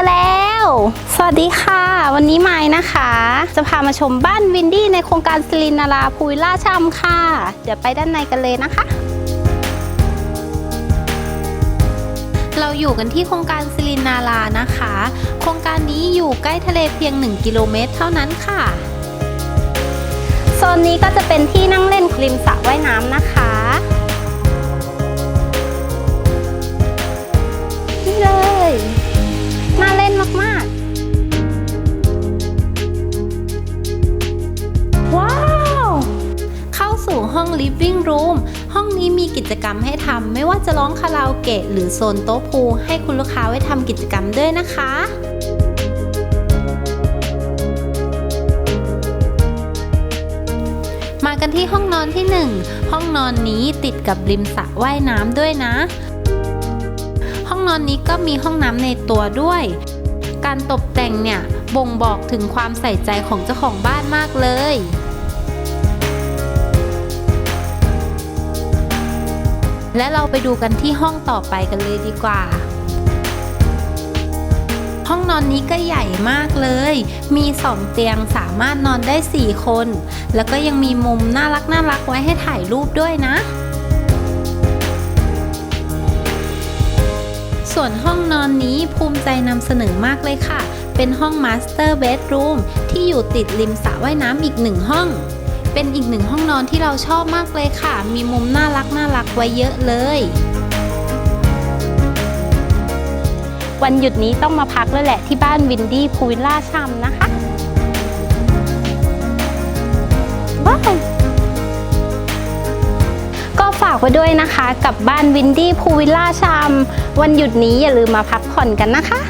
วัสดีค่ะ วันนี้ไม้นะคะ จะพามาชมบ้านวินดี้ในโครงการสิรินาราภูวิลล่าชัมค่ะ เดี๋ยวไปด้านในกันเลยนะคะเราอยู่กันที่โครงการสิรินารานะคะ โครงการนี้อยู่ใกล้ทะเลเพียง 1 กิโลเมตรเท่านั้นค่ะ โซนนี้ก็จะเป็นที่นั่งเล่นริมสระว่ายน้ำนะคะ นี่เลย มากๆว้าว เข้าสู่ห้อง living room ห้องนี้มีกิจกรรมให้ทำไม่ว่าจะร้องคาราโอเกะหรือโซนโต๊ะพูให้คุณลูกค้าไว้ทำกิจกรรมด้วยนะคะมากันที่ห้องนอนที่ 1 ห้องนอนนี้ติดกับริมสระว่ายน้ำด้วยนะ ห้องนอนนี้ก็มีห้องน้ำในตัวด้วย การตกแต่งเนี่ยบ่งบอกถึงความใส่ใจของเจ้าของบ้านมากเลยและเราไปดูกันที่ห้องต่อไปกันเลยดีกว่า ห้องนอนนี้ก็ใหญ่มากเลย มีสองเตียงสามารถนอนได้ 4 คน แล้วก็ยังมีมุมน่ารักน่ารักไว้ให้ถ่ายรูปด้วยนะ ส่วนห้องนอนนี้ภูมิใจนำเสนอมากเลยค่ะ เป็นห้อง Master Bedroom ที่อยู่ติดริมสระว่ายน้ำอีกหนึ่งห้อง เป็นอีกหนึ่งห้องนอนที่เราชอบมากเลยค่ะ มีมุมน่ารักน่ารักไว้เยอะเลย วันหยุดนี้ต้องมาพักแล้วแหละที่บ้านวินดี้พูวิลล่าชัมนะคะว้าวากไว้ด้วยนะคะ กับบ้านวินดี้พูวิลล่าชัมวันหยุดนี้อย่าลืมมาพักผ่อนกันนะคะ